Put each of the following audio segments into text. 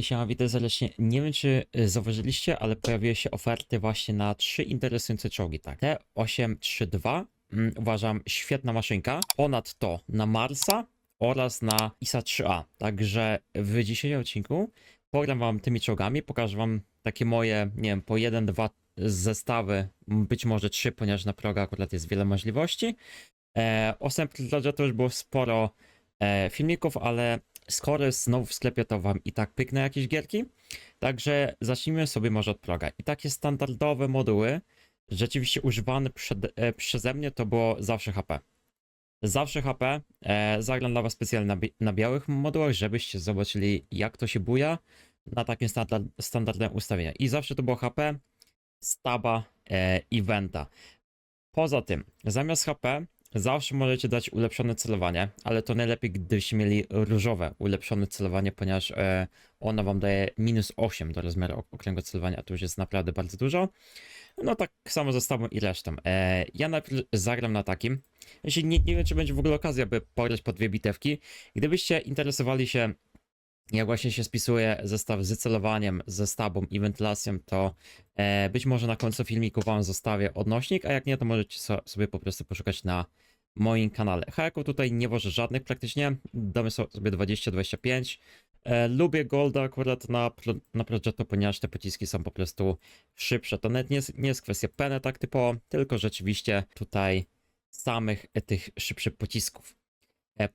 Siema, witam serdecznie. Nie wiem, czy y, zauważyliście, ale pojawiły się oferty właśnie na trzy interesujące czołgi, tak. T832 mm, uważam świetna maszynka. Ponadto na Marsa oraz na ISA 3A. Także w dzisiejszym odcinku pogram wam tymi czołgami, pokażę wam takie moje, nie wiem, po jeden, dwa zestawy, być może trzy, ponieważ na progu akurat jest wiele możliwości. E, o Sample to już było sporo e, filmików, ale skoro jest znowu w sklepie, to wam i tak pyknę jakieś gierki. Także zacznijmy sobie może od proga. I takie standardowe moduły, rzeczywiście używane przed, e, przeze mnie, to było zawsze HP. Zawsze HP. E, zagram dla was specjalnie na, na białych modułach, żebyście zobaczyli, jak to się buja na takim standard, standardowym ustawieniu. I zawsze to było HP, staba, e, eventa. Poza tym, zamiast HP zawsze możecie dać ulepszone celowanie, ale to najlepiej, gdybyście mieli różowe ulepszone celowanie, ponieważ e, ono wam daje minus 8 do rozmiaru ok- okręgu celowania, a to już jest naprawdę bardzo dużo. No tak samo zestawą i resztą. E, ja najpierw zagram na takim. Jeśli nie, nie wiem, czy będzie w ogóle okazja, by pograć po dwie bitewki. Gdybyście interesowali się jak właśnie się spisuje zestaw z celowaniem, ze stabą i wentylacją, to e, być może na końcu filmiku wam zostawię odnośnik, a jak nie, to możecie so, sobie po prostu poszukać na moim kanale. Hajaków tutaj nie wożę żadnych praktycznie, damy so- sobie 20-25. E, lubię Golda akurat na, na Progetto, ponieważ te pociski są po prostu szybsze. To nawet nie nie jest kwestia penę tak typowo, tylko rzeczywiście tutaj samych tych szybszych pocisków.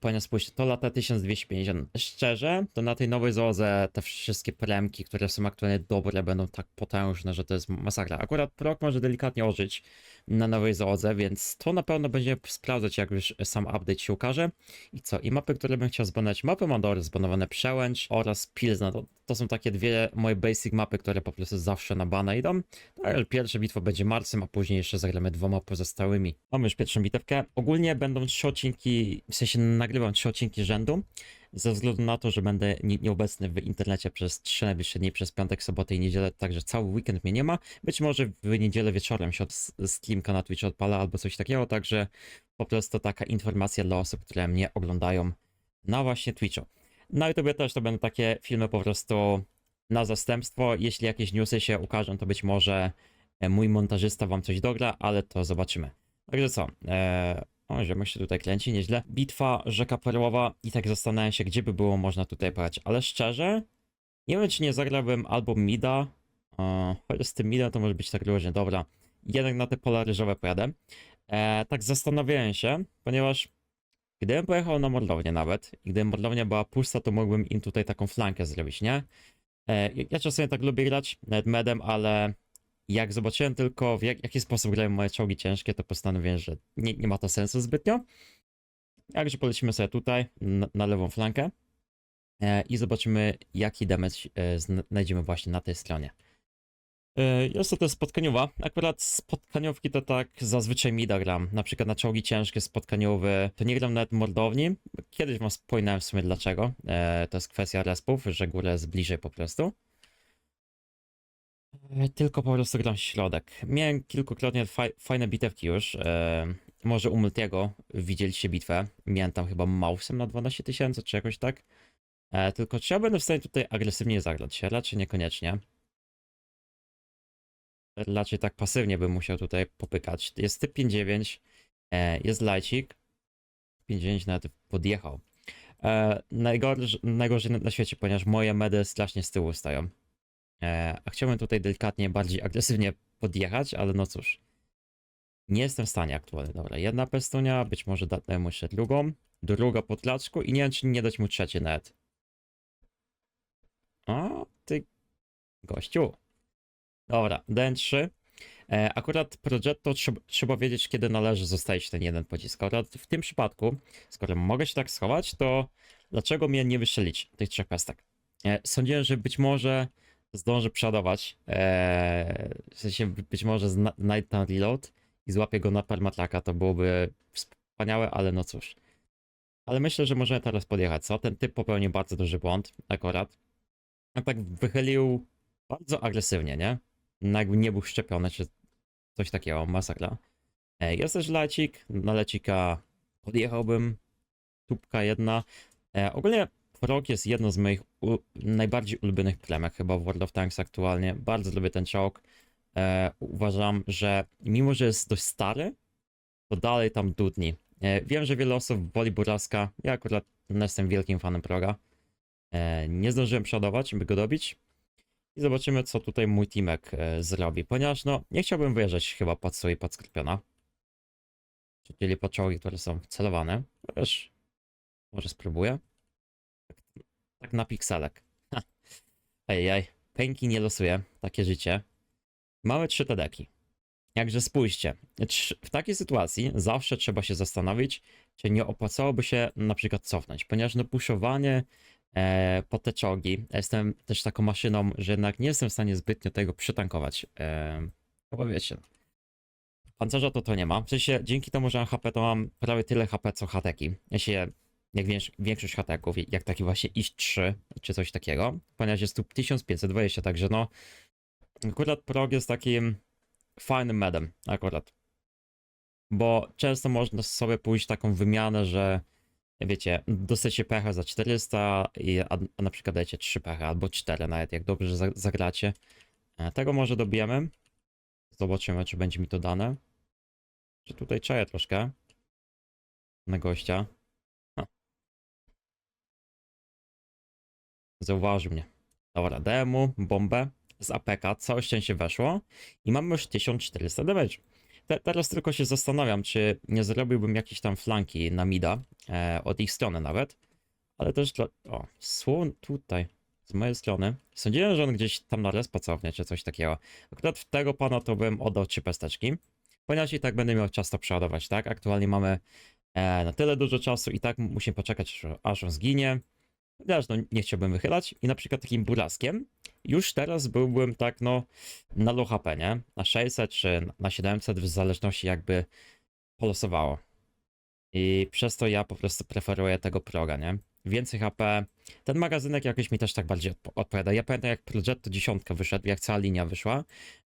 E, spójrzcie, to lata 1250. Szczerze, to na tej nowej załodze te wszystkie premki, które są aktualnie dobre, będą tak potężne, że to jest masakra. Akurat prok może delikatnie ożyć na nowej załodze, więc to na pewno będzie sprawdzać, jak już sam update się ukaże. I co? I mapy, które bym chciał zbanować, mapy Mandor, zbanowane Przełęcz oraz Pilzna. To, są takie dwie moje basic mapy, które po prostu zawsze na bana idą. Ale pierwsza bitwa będzie Marsem, a później jeszcze zagramy dwoma pozostałymi. Mamy już pierwszą bitewkę. Ogólnie będą trzy odcinki, w sensie nagrywam trzy odcinki rzędu, ze względu na to, że będę nie- nieobecny w internecie przez trzy najbliższe dni, przez piątek, sobotę i niedzielę, także cały weekend mnie nie ma. Być może w niedzielę wieczorem się od streamka na Twitch odpala albo coś takiego, także po prostu taka informacja dla osób, które mnie oglądają na właśnie Twitchu. Na YouTubie też to będą takie filmy po prostu na zastępstwo. Jeśli jakieś newsy się ukażą, to być może e, mój montażysta wam coś dogra, ale to zobaczymy. Także co? Eee, o, ziomek się tutaj kręci nieźle. Bitwa Rzeka Perłowa i tak zastanawiam się, gdzie by było można tutaj pojechać. Ale szczerze, nie wiem, czy nie zagrałbym albo Mida. O, chociaż z tym Midem to może być tak różnie. Dobra, jednak na te pola ryżowe pojadę. Eee, tak zastanawiałem się, ponieważ gdybym pojechał na Morlownię nawet i gdyby Morlownia była pusta, to mógłbym im tutaj taką flankę zrobić, nie? E, ja czasem tak lubię grać, nawet medem, ale jak zobaczyłem tylko w jak, jaki sposób grają moje czołgi ciężkie, to postanowiłem, że nie, nie ma to sensu zbytnio. Także polecimy sobie tutaj, na, na lewą flankę e, i zobaczymy jaki damage e, zna- znajdziemy właśnie na tej stronie. E, Jest to też spotkaniowa. Akurat spotkaniówki to tak zazwyczaj mida gram. Na przykład na czołgi ciężkie spotkaniowe to nie gram nawet mordowni. Kiedyś wam wspominałem w sumie dlaczego. E, to jest kwestia respów, że górę jest bliżej po prostu. E, Tylko po prostu gram środek. Miałem kilkukrotnie faj, fajne bitewki już. Może u Multiego widzieliście bitwę. Miałem tam chyba mausem na 12 tysięcy, czy jakoś tak. Tylko czy ja będę w stanie tutaj agresywnie zagrać? Raczej niekoniecznie. Raczej tak pasywnie bym musiał tutaj popykać. Jest typ 5-9, e, jest lajcik. 5-9 nawet podjechał. E, najgorzej, najgorzej na świecie, ponieważ moje medy strasznie z tyłu stają. E, a chciałbym tutaj delikatnie, bardziej agresywnie podjechać, ale no cóż. Nie jestem w stanie aktualnie. Dobra, jedna pestunia, być może dam jeszcze drugą. Druga po tlaczku i nie wiem, czy nie dać mu trzecie net. O, ty gościu. Dobra, DN3. E, akurat Progetto trzeba, trzeba wiedzieć, kiedy należy zostawić ten jeden pocisk. Akurat w tym przypadku, skoro mogę się tak schować, to dlaczego mnie nie wystrzelić tych trzech pestek? E, sądziłem, że być może zdążę przeładować. E, w sensie by- być może zna- znajdę ten reload i złapię go na permatraka, to byłoby wspaniałe, ale no cóż. Ale myślę, że możemy teraz podjechać, co? Ten typ popełnił bardzo duży błąd, akurat. A tak wychylił bardzo agresywnie, nie? Jakby nie był szczepiony, czy coś takiego, masakra. Jest też lecik, na lecika podjechałbym, tubka jedna. E, ogólnie Frog jest jedno z moich najbardziej ulubionych plemek chyba w World of Tanks aktualnie. Bardzo lubię ten czołg. E, uważam, że mimo, że jest dość stary, to dalej tam dudni. E, wiem, że wiele osób woli Buraska. Ja akurat jestem wielkim fanem Proga. Nie zdążyłem przodować, by go dobić. I zobaczymy, co tutaj mój teamek e, zrobi. Ponieważ, no, nie chciałbym wyjeżdżać chyba pod sobie pod Skorpiona. Czyli pod czołgi, które są celowane. Chociaż może spróbuję. Tak, tak na pikselek. Ejej, pęki nie losuje. Takie życie. Mamy trzy tedeki. Jakże spójrzcie, w takiej sytuacji zawsze trzeba się zastanowić, czy nie opłacałoby się na przykład cofnąć, ponieważ no puszowanie e, po te jestem też taką maszyną, że jednak nie jestem w stanie zbytnio tego przytankować. E, no bo wiecie, pancerza to to nie ma, w sensie dzięki temu, że mam HP, to mam prawie tyle HP co hateki, ja się, jak wiesz, większość hateków, jak taki właśnie iść 3 czy coś takiego, ponieważ jest tu 1520, także no akurat prog jest takim fajnym medem akurat. Bo często można sobie pójść taką wymianę, że wiecie, dostajecie pecha za 400, i, a, a na przykład dajecie 3 pecha albo 4 nawet, jak dobrze za- zagracie. E, Tego może dobijemy. Zobaczymy, czy będzie mi to dane. Czy tutaj czaję troszkę na gościa. Ha. Zauważył mnie. Dobra, dałem mu bombę z APK, całe szczęście weszło i mamy już 1400 damage. Te, teraz tylko się zastanawiam, czy nie zrobiłbym jakiejś tam flanki na mida, e, od ich strony nawet, ale też dla... O, słon tutaj, z mojej strony. Sądziłem, że on gdzieś tam na respa cofnie, czy coś takiego. Akurat w tego pana to bym oddał trzy pesteczki, ponieważ i tak będę miał czas to przeładować, tak? Aktualnie mamy e, na tyle dużo czasu i tak musimy poczekać, aż- aż on zginie. Chociaż no, nie chciałbym wychylać i na przykład takim buraskiem już teraz byłbym tak no na low HP, nie? Na 600 czy na 700 w zależności jakby polosowało. I przez to ja po prostu preferuję tego proga, nie? Więcej HP. Ten magazynek jakoś mi też tak bardziej odpo- odpowiada. Ja pamiętam jak Progetto 10 wyszedł, jak cała linia wyszła,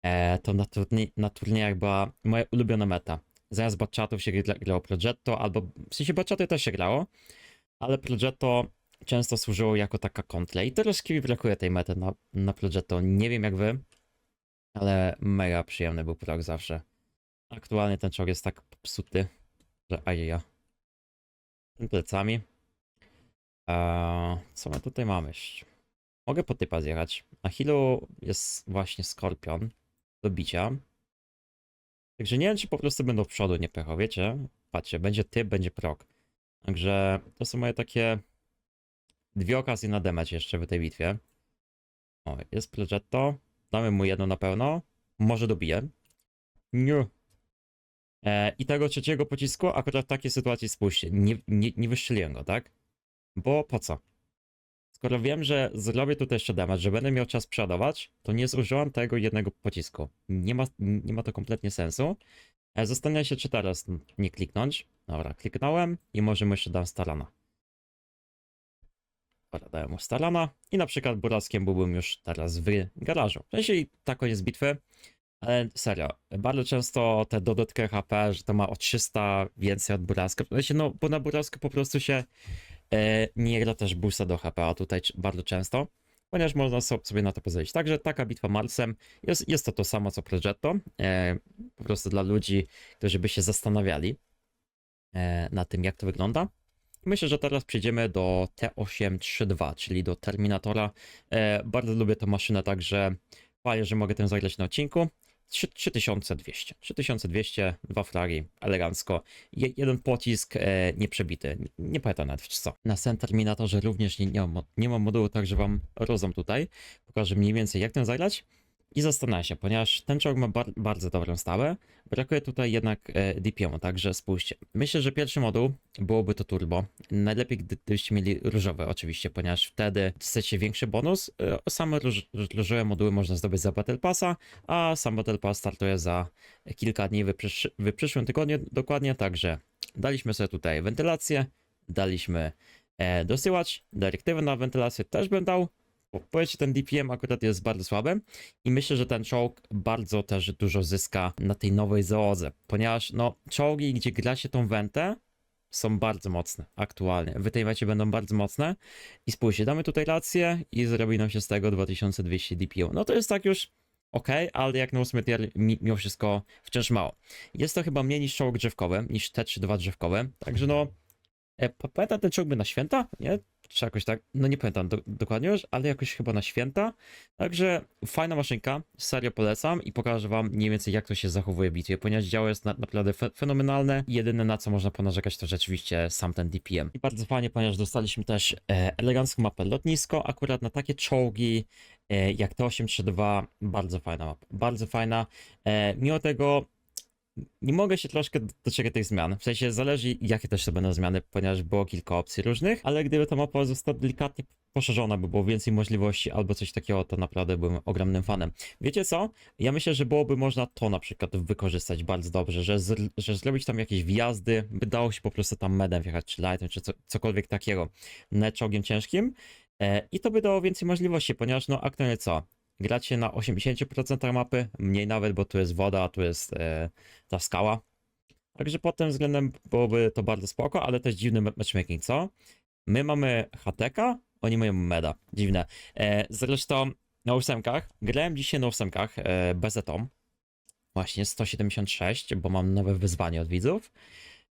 e, to na, turniej, na turniejach była moja ulubiona meta. Zamiast batchatów się gra- grało Progetto, albo w sensie batchaty też się grało, ale Progetto często służyło jako taka kontra. I teraz mi brakuje tej mety na, na Progetto. Nie wiem jak wy, ale mega przyjemny był prog zawsze. Aktualnie ten czołg jest tak popsuty, że ajeja. Tym plecami. Eee, co my tutaj mamy? Mogę po typa zjechać. Na healu jest właśnie Skorpion do bicia. Także nie wiem, czy po prostu będą w przodu nie pechał, wiecie? Patrzcie, będzie typ, będzie prog. Także to są moje takie dwie okazje na damage jeszcze w tej bitwie. O, jest Progetto. Damy mu jedno na pełno. Może dobiję. Nie. E, I tego trzeciego pocisku akurat w takiej sytuacji spójrzcie. Nie, nie, nie go, tak? Bo po co? Skoro wiem, że zrobię tutaj jeszcze damage, że będę miał czas przeładować, to nie zużyłam tego jednego pocisku. Nie ma, nie ma to kompletnie sensu. E, Zastanawiam się, czy teraz nie kliknąć. Dobra, kliknąłem i może jeszcze dam starana. Dobra, dałem mu starana i na przykład buraskiem byłbym już teraz w garażu. W sensie i tak koniec bitwy, ale serio, bardzo często te dodatkowe HP, że to ma o 300 więcej od buraska. No, bo na burasku po prostu się e, nie gra też boosta do HP, a tutaj bardzo często, ponieważ można so- sobie na to pozwolić. Także taka bitwa Marsem jest, jest to to samo co Progetto, e, po prostu dla ludzi, którzy by się zastanawiali e, na tym, jak to wygląda. Myślę, że teraz przejdziemy do T832, czyli do Terminatora. E, bardzo lubię tę maszynę, także fajnie, że mogę ten zagrać na odcinku. Trzy- 3200. 3200, dwa fragi, elegancko. Je, jeden pocisk e, nieprzebity. Nie pamiętam nawet co. Na Sen Terminatorze również nie, nie, mam, nie mam modułu, także wam rozdam tutaj. Pokażę mniej więcej jak ten zagrać. I zastanawiam się, ponieważ ten czołg ma bar bardzo dobrą stałę, brakuje tutaj jednak e, DPM-u, także spójrzcie. Myślę, że pierwszy moduł byłoby to turbo. Najlepiej, gdy- gdybyście mieli różowe oczywiście, ponieważ wtedy dostajecie większy bonus. E, Same róż różowe moduły można zdobyć za Battle Passa, a sam Battle Pass startuje za kilka dni w, przysz w przyszłym tygodniu dokładnie, także daliśmy sobie tutaj wentylację, daliśmy e, dosyłacz, dyrektywę na wentylację też bym dał, bo ten DPM akurat jest bardzo słaby i myślę, że ten czołg bardzo też dużo zyska na tej nowej załodze, ponieważ no czołgi, gdzie gra się tą wentę, są bardzo mocne aktualnie. W tej mecie będą bardzo mocne. I spójrzcie, damy tutaj rację i zrobi nam się z tego 2200 DPU. No to jest tak już ok, ale jak na 8 tier mi- mimo wszystko wciąż mało. Jest to chyba mniej niż czołg drzewkowy, niż te 3-2 drzewkowe. Także no, e, pa- pamiętam ten czołg by na święta, nie? Czy jakoś tak, no nie pamiętam do, dokładnie już, ale jakoś chyba na święta. Także fajna maszynka, serio polecam i pokażę wam mniej więcej jak to się zachowuje w bitwie, ponieważ działo jest na, naprawdę fe, fenomenalne. Jedyne na co można ponarzekać to rzeczywiście sam ten DPM. I bardzo fajnie, ponieważ dostaliśmy też e, elegancką mapę lotnisko, akurat na takie czołgi e, jak T832, bardzo fajna mapa, bardzo fajna. E, mimo tego nie mogę się troszkę doczekać tych zmian. W sensie zależy, jakie też to będą zmiany, ponieważ było kilka opcji różnych, ale gdyby ta mapa została delikatnie poszerzona, by było więcej możliwości albo coś takiego, to naprawdę byłem ogromnym fanem. Wiecie co? Ja myślę, że byłoby można to na przykład wykorzystać bardzo dobrze, że, z, że zrobić tam jakieś wjazdy, by dało się po prostu tam medem wjechać, czy lightem, czy co, cokolwiek takiego, na ciężkim. E, I to by dało więcej możliwości, ponieważ no aktualnie co? Gracie na 80% mapy, mniej nawet, bo tu jest woda, a tu jest e, ta skała. Także pod tym względem byłoby to bardzo spoko, ale też dziwny ma- matchmaking, co? My mamy HTK, oni mają meda. Dziwne. E, zresztą na ósemkach, grałem dzisiaj na ósemkach e. Właśnie 176, bo mam nowe wyzwanie od widzów.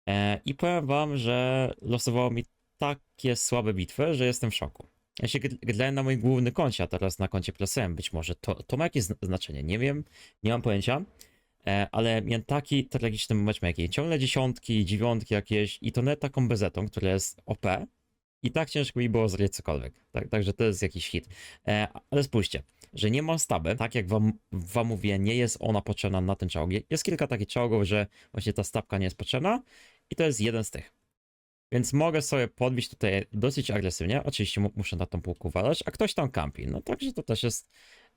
E, I powiem wam, że losowało mi takie słabe bitwy, że jestem w szoku. Ja się grałem na moim głównym koncie, a teraz na koncie plusem. Być może to, to ma jakieś zna- znaczenie, nie wiem, nie mam pojęcia. E, ale miałem taki tragiczny matchmaking. Ciągle dziesiątki, dziewiątki jakieś i to nawet taką bezetą, która jest OP. I tak ciężko mi było zrobić cokolwiek. Tak, także to jest jakiś hit. E, ale spójrzcie, że nie ma staby, tak jak wam, wam mówię, nie jest ona potrzebna na ten czołg. Jest kilka takich czołgów, że właśnie ta stabka nie jest potrzebna i to jest jeden z tych. Więc mogę sobie podbić tutaj dosyć agresywnie. Oczywiście mu- muszę na tą półkę uważać, a ktoś tam kampi. No także to też jest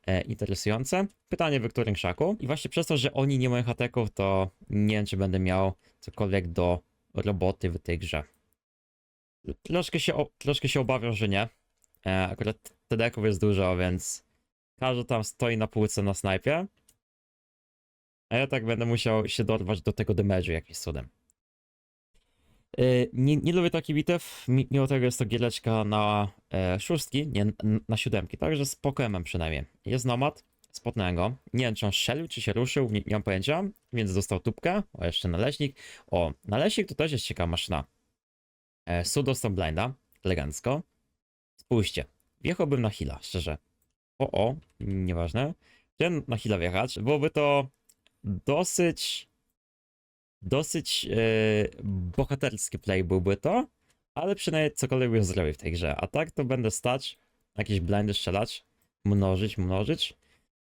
e, interesujące. Pytanie w którym krzaku. I właśnie przez to, że oni nie mają hateków, to nie wiem, czy będę miał cokolwiek do roboty w tej grze. Troszkę się, troszkę się obawiam, że nie. E, akurat TD-ków jest dużo, więc każdy tam stoi na półce na snajpie. A ja tak będę musiał się dorwać do tego damage'u jakimś cudem. Yy, Nie, nie lubię takich bitew, mi- mimo tego jest to giereczka na e, szóstki, nie na siódemki, także z Pokemem przynajmniej. Jest nomad, spotnąłem go, nie wiem czy on strzelił, czy się ruszył, nie, nie mam pojęcia, więc dostał tubkę, o jeszcze naleśnik. O, naleśnik to też jest ciekawa maszyna. E, Su dostał blinda, elegancko. Spójrzcie, wjechałbym na heala, szczerze. O, o, nieważne. Chciałem na heala wjechać, byłoby to dosyć dosyć e, bohaterski play byłby to, ale przynajmniej cokolwiek bym zrobił w tej grze. A tak to będę stać, jakieś blindy strzelać, mnożyć, mnożyć.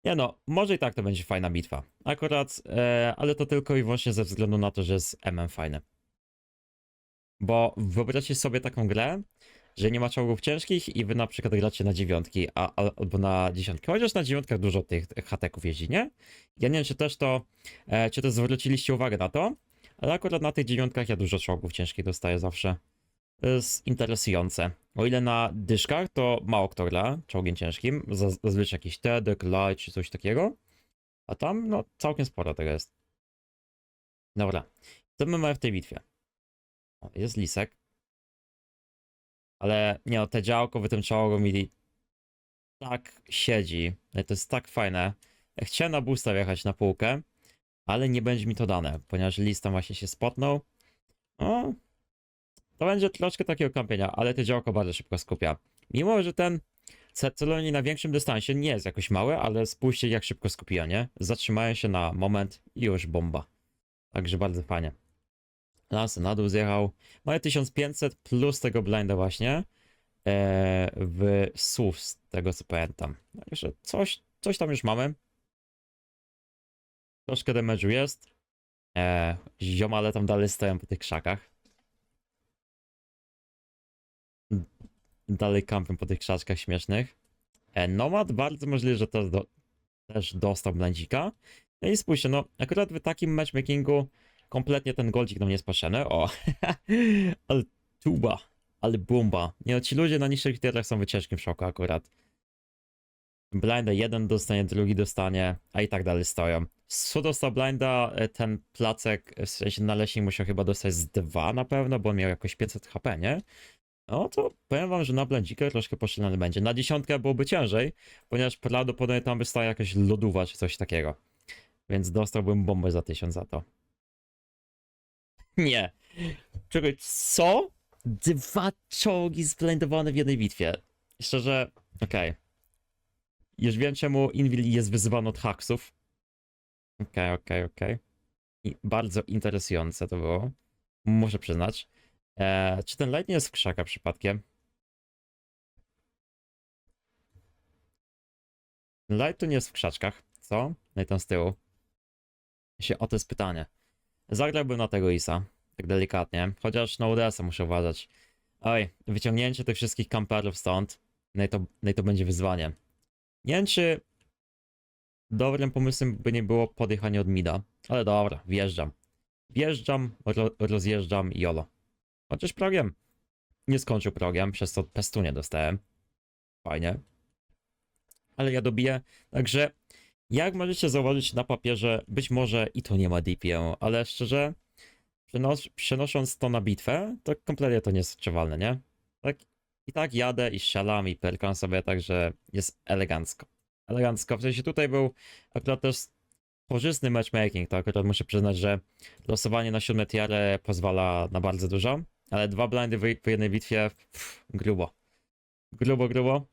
Nie no, może i tak to będzie fajna bitwa. Akurat, e, ale to tylko i wyłącznie ze względu na to, że jest MM fajny. Bo wyobraźcie sobie taką grę, że nie ma czołgów ciężkich i wy na przykład gracie na dziewiątki a, albo na dziesiątki. Chociaż na dziewiątkach dużo tych hateków jeździ, nie? Ja nie wiem, czy też to, e, czy też zwróciliście uwagę na to, ale akurat na tych dziewiątkach ja dużo czołgów ciężkich dostaję zawsze. To jest interesujące. O ile na dyszkach to mało kto gra czołgiem ciężkim, zaz- zazwyczaj jakiś TEDek, Light czy coś takiego, a tam no całkiem sporo tego jest. Dobra, co my mamy w tej bitwie? O, jest lisek. Ale nie no, te działko w tym czołgu mi tak siedzi. To jest tak fajne. Chciałem na boosta wjechać na półkę, ale nie będzie mi to dane, ponieważ list tam właśnie się spotnął. No, to będzie troszkę takiego kampienia, ale to działko bardzo szybko skupia. Mimo, że ten ce- celowanie na większym dystansie nie jest jakoś mały, ale spójrzcie jak szybko skupia, nie? Zatrzymają się na moment i już bomba. Także bardzo fajnie. Lansy na dół zjechał. Mają 1500 plus tego blinda właśnie e, w SUV z tego co pamiętam. Także coś, coś tam już mamy. Troszkę damage'u jest. E, ziomale tam dalej stoją po tych krzakach. Dalej kampią po tych krzaczkach śmiesznych. E, Nomad bardzo możliwe, że też, do, też dostał blędzika. No i spójrzcie, no akurat w takim matchmakingu kompletnie ten goldzik nam nie jest potrzebny. O, ale tuba, ale bomba. Nie no, ci ludzie na niższych tierach są w ciężkim szoku akurat. Blinda jeden dostanie, drugi dostanie, a i tak dalej stoją. Su dostał blinda, e, ten placek, w sensie musiał chyba dostać z dwa na pewno, bo miał jakoś 500 HP, nie? No to powiem wam, że na blendzikę troszkę poszczelony będzie. Na dziesiątkę byłoby ciężej, ponieważ prawdopodobnie tam by stała jakaś lodówa czy coś takiego. Więc dostałbym bombę za 1000 za to. Nie. Czekaj, co? Dwa czołgi zblendowane w jednej bitwie. Szczerze, okej. Już wiem, czemu Invil jest wyzywany od haksów. Okej, okej, okej. I Bardzo interesujące to było. Muszę przyznać. Eee, czy ten light nie jest w krzaka przypadkiem? Light tu nie jest w krzaczkach, co? No i tam z tyłu. Się, o to jest pytanie. Zagrałbym na tego Isa, tak delikatnie, chociaż na UDS-a muszę uważać. Oj, wyciągnięcie tych wszystkich kamperów stąd, no i to, no i to będzie wyzwanie. Nie wiem, czy dobrym pomysłem by nie było podjechanie od mida, ale dobra, wjeżdżam. Wjeżdżam, ro, rozjeżdżam i jolo. Chociaż progiem. Nie skończył progiem, przez to pestu nie dostałem. Fajnie. Ale ja dobiję, także jak możecie zauważyć na papierze, być może i to nie ma DPM, ale szczerze, przenos przenosząc to na bitwę, to kompletnie to nie jest odczuwalne, nie? Tak, I tak jadę i strzelam i perkam sobie, także jest elegancko. Elegancko. W sensie tutaj był akurat też korzystny matchmaking, to akurat muszę przyznać, że losowanie na siódme tiary pozwala na bardzo dużo, ale dwa blindy w, w jednej bitwie, pff, grubo. Grubo, grubo.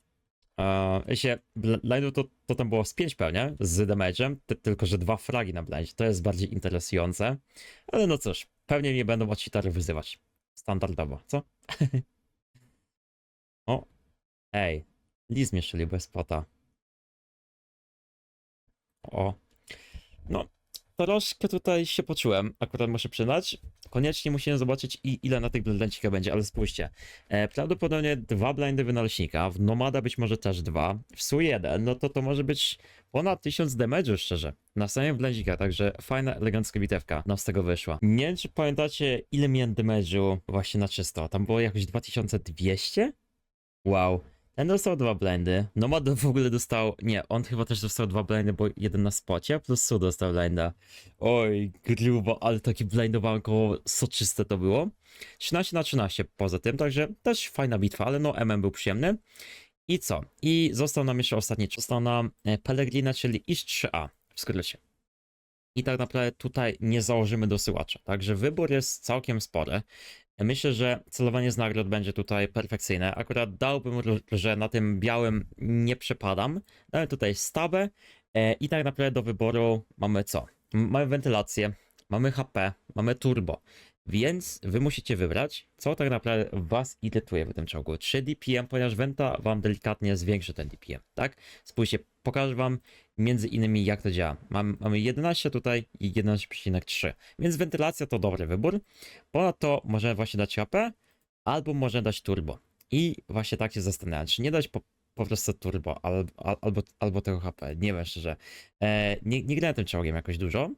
Eee, się, blindu to, to tam było z 5 pewnie, z damage'em, ty, tylko że dwa fragi na blindzie, to jest bardziej interesujące, ale no cóż, pewnie mnie będą od wyzywać. Standardowo, co? o, ej, Liz mnie strzelił bez spota. O, no, troszkę tutaj się poczułem, akurat muszę przyznać. Koniecznie musimy zobaczyć i ile na tych blendzikach będzie, ale spójrzcie. E, prawdopodobnie dwa blindy wynaleźnika, w Nomada być może też dwa, w Su jeden, no to to może być ponad 1000 damage'u szczerze. Na samym blendzika, także fajna, elegancka bitewka nam z tego wyszła. Nie wiem, czy pamiętacie ile miałem damage'u właśnie na czysto. Tam było jakoś 2200? Wow. Ten dostał dwa blindy. Nomad w ogóle dostał. Nie, on chyba też dostał dwa blindy, bo jeden na spocie, plus Su dostał blinda. Oj, grubo, ale takie blindowanko soczyste to było. 13 na 13 poza tym, także też fajna bitwa, ale no MM był przyjemny. I co? I został nam jeszcze ostatni. Został nam e, Pellegrina, czyli IS 3A w skrócie. I tak naprawdę tutaj nie założymy dosyłacza. Także wybór jest całkiem spory. Myślę, że celowanie z nagród będzie tutaj perfekcyjne. Akurat dałbym, że na tym białym nie przepadam. Dałem tutaj stabę e, i tak naprawdę do wyboru mamy co? Mamy wentylację, mamy HP, mamy turbo. Więc wy musicie wybrać, co tak naprawdę was irytuje w tym czołgu. 3 DPM, ponieważ Venta wam delikatnie zwiększy ten DPM, tak? Spójrzcie, pokażę wam między innymi jak to działa. Mam, mamy 11 tutaj i 11,3, więc wentylacja to dobry wybór. Ponadto możemy właśnie dać HP, albo możemy dać turbo. I właśnie tak się zastanawiam, czy nie dać po, po prostu turbo, albo, albo, tego HP. Nie wiem szczerze. E, nie, nie grałem tym czołgiem jakoś dużo,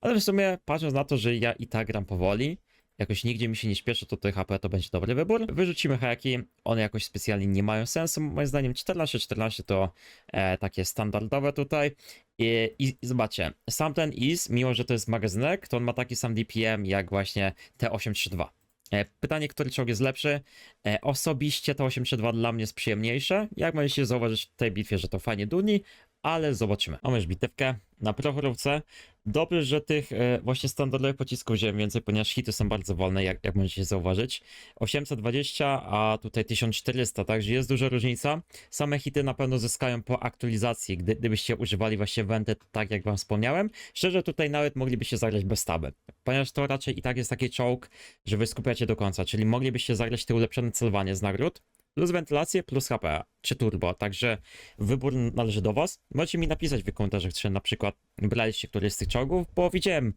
ale w sumie patrząc na to, że ja i tak gram powoli, jakoś nigdzie mi się nie śpieszy, to tych HP to będzie dobry wybór. Wyrzucimy haki, one jakoś specjalnie nie mają sensu, moim zdaniem 14-14 to e, takie standardowe tutaj. I, i, I zobaczcie, sam ten IS, mimo że to jest magazynek, to on ma taki sam DPM jak właśnie T832. E, Pytanie, który czołg jest lepszy? E, osobiście T832 dla mnie jest przyjemniejsze. Jak możecie zauważyć w tej bitwie, że to fajnie dudni, ale zobaczymy. Mamy już bitewkę na prochorówce. Dobrze, że tych e, właśnie standardowych pocisków wziąłem więcej, ponieważ hity są bardzo wolne, jak, jak możecie zauważyć. 820, a tutaj 1400, także jest duża różnica. Same hity na pewno zyskają po aktualizacji, gdy, gdybyście używali właśnie wenty, tak jak wam wspomniałem. Szczerze, tutaj nawet moglibyście zagrać bez taby, ponieważ to raczej i tak jest taki czołg, że wy skupiacie do końca, czyli moglibyście zagrać te ulepszone celowanie z nagród, plus wentylację, plus HP, czy turbo, także wybór należy do was. Możecie mi napisać w komentarzach, czy na przykład braliście któryś z tych czołgów, bo widziałem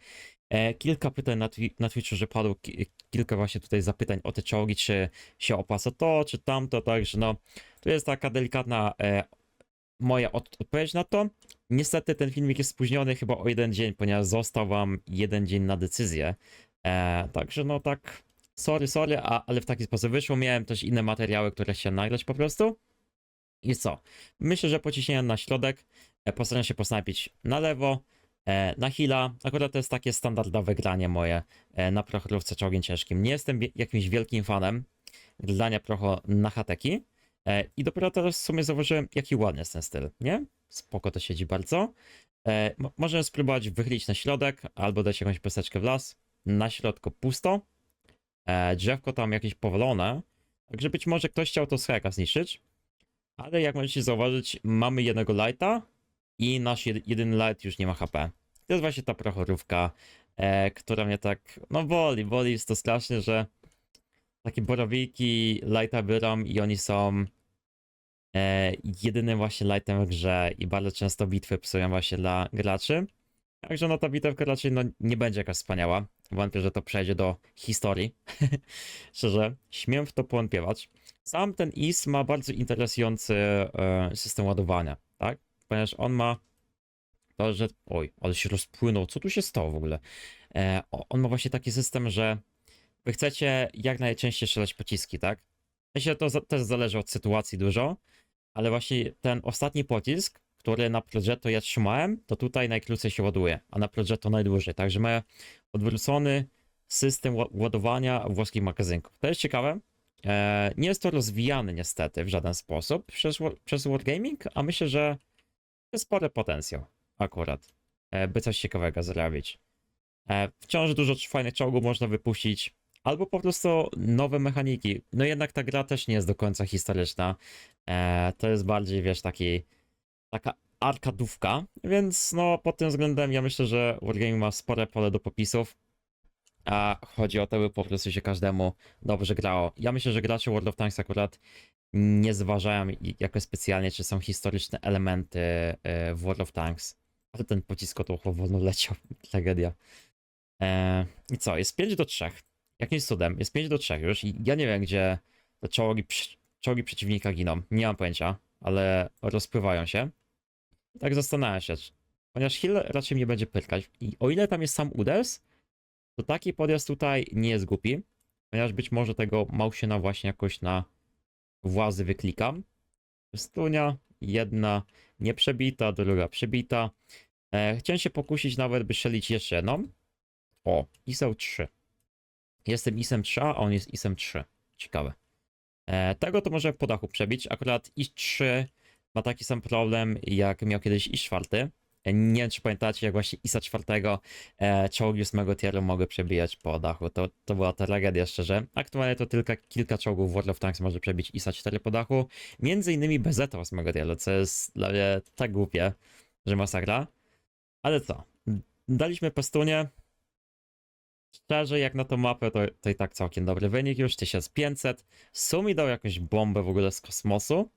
e, kilka pytań na, twi- na Twitchu, że padło ki- kilka właśnie tutaj zapytań o te czołgi, czy się opłaca to, czy tamto, także no, to jest taka delikatna e, moja od- odpowiedź na to. Niestety ten filmik jest spóźniony chyba o jeden dzień, ponieważ został wam jeden dzień na decyzję, e, także no tak sorry, sorry, a, ale w taki sposób wyszło. Miałem też inne materiały, które chciałem nagrać po prostu. I co? Myślę, że pociśnienie na środek, e, postaram się posnapić na lewo, e, na hila. Akurat to jest takie standardowe granie moje e, na prochorówce czołgiem ciężkim. Nie jestem jakimś wielkim fanem grania procho na hateki. I dopiero teraz w sumie zauważyłem, jaki ładny jest ten styl, nie? Spoko to siedzi bardzo. Mo- możemy spróbować wychylić na środek, albo dać jakąś peseczkę w las. Na środku pusto. E, drzewko tam jakieś powalone. Także być może ktoś chciał to z zniszczyć. Ale jak możecie zauważyć, mamy jednego lighta i nasz jed- jedyny light już nie ma HP. To jest właśnie ta prochorówka, e, która mnie tak, no boli, boli jest to strasznie, że takie borowiki lighta biorą i oni są e, jedynym właśnie lightem w grze i bardzo często bitwy psują właśnie dla graczy. Także no ta bitewka raczej no, nie będzie jakaś wspaniała. Wątpię, że to przejdzie do historii. Szczerze, śmiem w to powątpiewać. Sam ten IS ma bardzo interesujący e, system ładowania, tak? Ponieważ on ma to, że... Oj, ale się rozpłynął. Co tu się stało w ogóle? E, on ma właśnie taki system, że wy chcecie jak najczęściej strzelać pociski, tak? Myślę, że to też zależy od sytuacji dużo, ale właśnie ten ostatni pocisk, który na Progetto ja trzymałem, to tutaj najkrócej się ładuje, a na Progetto najdłużej. Także ma odwrócony system ła- ładowania włoskich magazynków. To jest ciekawe. E, nie jest to rozwijane niestety w żaden sposób przez, przez Wargaming, a myślę, że jest spory potencjał akurat, e, by coś ciekawego zrobić. E, wciąż dużo fajnych czołgów można wypuścić, albo po prostu nowe mechaniki. No jednak ta gra też nie jest do końca historyczna. To jest bardziej, wiesz, taki, taka arkadówka, więc no pod tym względem ja myślę, że Wargaming ma spore pole do popisów. A chodzi o to, by po prostu się każdemu dobrze grało. Ja myślę, że gracze World of Tanks akurat nie zważają jakoś specjalnie, czy są historyczne elementy e, w World of Tanks. Ale ten pocisk to wolno leciał. Tragedia. E, I co? Jest 5 do 3. Jakimś cudem. Jest 5 do 3 już i ja nie wiem, gdzie te czołgi, czołgi przeciwnika giną. Nie mam pojęcia, ale rozpływają się. Tak zastanawiam się, ponieważ Hill raczej mnie będzie pyrkać. I o ile tam jest sam Uders, to taki podjazd tutaj nie jest głupi, ponieważ być może tego Mausiena właśnie jakoś na włazy wyklikam. Stunia, jedna nieprzebita, druga przebita. E, chciałem się pokusić nawet, by strzelić jeszcze jedną. O, ISO 3. Jestem ISem 3, a on jest ISem 3. Ciekawe. E, tego to może po dachu przebić. Akurat IS-3 ma taki sam problem, jak miał kiedyś IS-4. E, Nie wiem, czy pamiętacie, jak właśnie ISA 4 e, czołgi 8 tieru mogły przebijać po dachu. To, to była tragedia, szczerze. Aktualnie to tylko kilka czołgów World of Tanks może przebić ISA 4 po dachu. Między innymi BZ 8 tieru, co jest dla mnie tak głupie, że masakra. Ale co? Daliśmy Pestunie. Szczerze, jak na tą mapę, to, to i tak całkiem dobry wynik już. 1500. Sumi dał jakąś bombę w ogóle z kosmosu.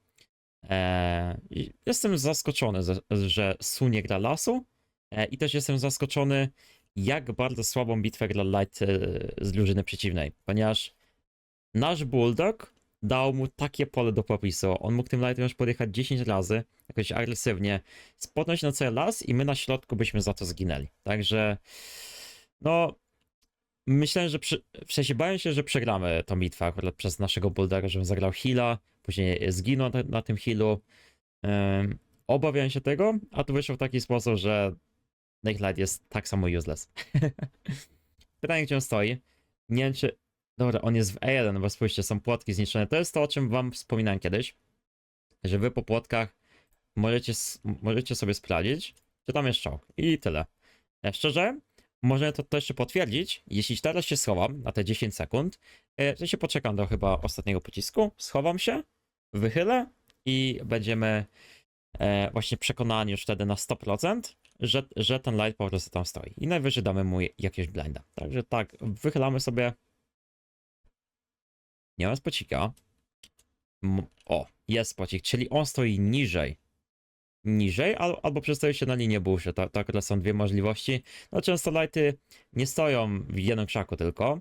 I jestem zaskoczony, że, że Su nie gra lasu. E, I też jestem zaskoczony, jak bardzo słabą bitwę gra Light e, z drużyny przeciwnej. Ponieważ nasz Bulldog dał mu takie pole do popisu. On mógł tym Lightem już podjechać 10 razy, jakoś agresywnie, spotnąć na cały las i my na środku byśmy za to zginęli. Także, no, myślałem, że przy, w sensie bałem się, że przegramy tą bitwę akurat przez naszego Bulldoga, że on zagrał heala, później zginął na, na tym healu. Um, obawiałem się tego, a tu wyszło w taki sposób, że Night Light jest tak samo useless. Pytanie, gdzie on stoi. Nie wiem, czy... Dobra, on jest w E1, bo spójrzcie, są płotki zniszczone. To jest to, o czym wam wspominałem kiedyś, że wy po płotkach możecie, możecie sobie sprawdzić, czy tam jest czołg. I tyle. E, Szczerze, można to, to jeszcze potwierdzić, jeśli teraz się schowam na te 10 sekund, e, to się poczekam do chyba ostatniego pocisku, schowam się, wychylę i będziemy e, właśnie przekonani już wtedy na 100%, że, że ten light po prostu tam stoi. I najwyżej damy mu jakiegoś blinda. Także tak, wychylamy sobie. Nie ma spocika. O, jest spocik, czyli on stoi niżej. Niżej, al, albo przestaje się na linię buszy. To akurat są dwie możliwości. No często lighty nie stoją w jednym krzaku tylko.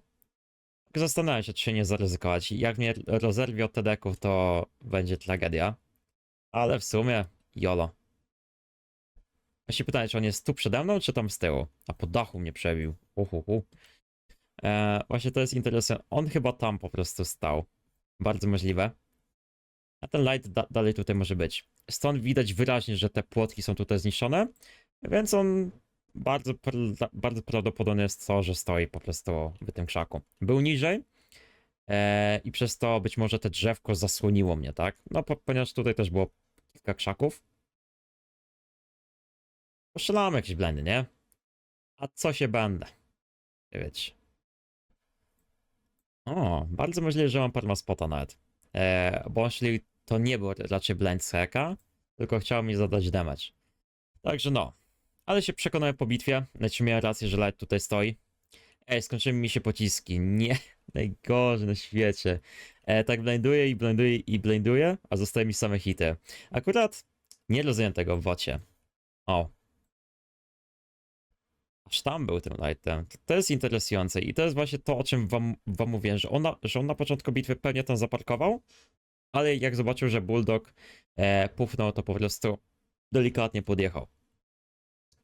Tak Zastanawiam się, czy się nie zaryzykować. Jak mnie rozerwie od TD-ków, to będzie tragedia. Ale w sumie, jolo. Właśnie pytanie, czy on jest tu przede mną, czy tam z tyłu? A po dachu mnie przebił. Uhuhu. E, właśnie to jest interesujące. On chyba tam po prostu stał. Bardzo możliwe. A ten light da dalej tutaj może być. Stąd widać wyraźnie, że te płotki są tutaj zniszczone, więc on bardzo, bardzo prawdopodobne jest to, że stoi po prostu w tym krzaku. Był niżej e, i przez to być może te drzewko zasłoniło mnie, tak? No po, ponieważ tutaj też było kilka krzaków. Postrzelamy jakieś blendy, nie? A co się będę? Nie wiecie. O, bardzo możliwe, że mam permaspota nawet. E, bo jeśli to nie był raczej blind strike'a, tylko chciał mi zadać damage. Także no. Ale się przekonałem po bitwie, znaczy miałem rację, że light tutaj stoi. Ej, skończyły mi się pociski. Nie, najgorzej na świecie. E, tak blinduję i blinduję i blinduję, a zostaje mi same hity. Akurat nie rozumiem tego w wocie. O. Aż tam był tym lightem. To jest interesujące i to jest właśnie to, o czym wam, wam mówiłem, że on, na, że on na początku bitwy pewnie tam zaparkował, ale jak zobaczył, że Bulldog e, pufnął, to po prostu delikatnie podjechał.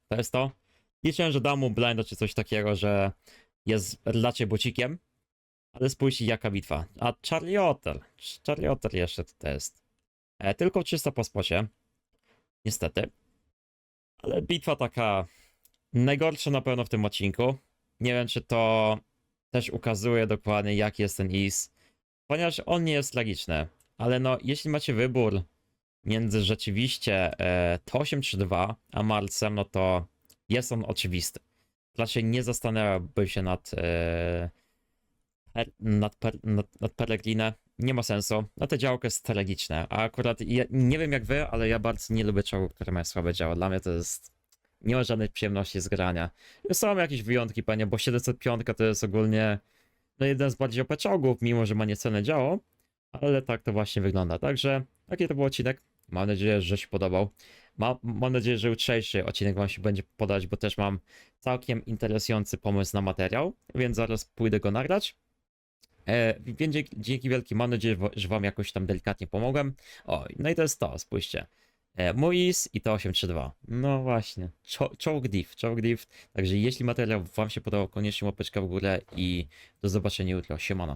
To jest to. Liczyłem, że dam mu blinda czy coś takiego, że jest raczej bocikiem, ale spójrzcie jaka bitwa. A Charlie Otter, Charlie Otter jeszcze tutaj jest. E, tylko czysto po spocie. Niestety. Ale bitwa taka najgorsza na pewno w tym odcinku. Nie wiem, czy to też ukazuje dokładnie, jaki jest ten Is. Ponieważ on nie jest tragiczny. Ale no, jeśli macie wybór między rzeczywiście e, T8 czy 2, a Marcem, no to jest on oczywisty. Raczej nie zastanawiałbym się nad, e, per, nad, per, nad, nad. Nie ma sensu. No to działko jest tragiczne. A akurat ja, nie wiem jak wy, ale ja bardzo nie lubię czołgów, które mają słabe działa. Dla mnie to jest nie ma żadnej przyjemności z grania. Są jakieś wyjątki, panie, bo 705 to jest ogólnie no, jeden z bardziej OP czołgów, mimo że ma niecenne działo, ale tak to właśnie wygląda. Także taki to był odcinek. Mam nadzieję, że się podobał. Ma, mam nadzieję, że jutrzejszy odcinek wam się będzie podać, bo też mam całkiem interesujący pomysł na materiał, więc zaraz pójdę go nagrać. E, więc dzięki, dzięki wielkie, mam nadzieję, że wam jakoś tam delikatnie pomogłem. O, no i to jest to, spójrzcie. E, Mois i to 832. No właśnie. Czo- Czołg div, czołg div. Także jeśli materiał wam się podobał, koniecznie łapeczka w górę i do zobaczenia jutro. Siemano.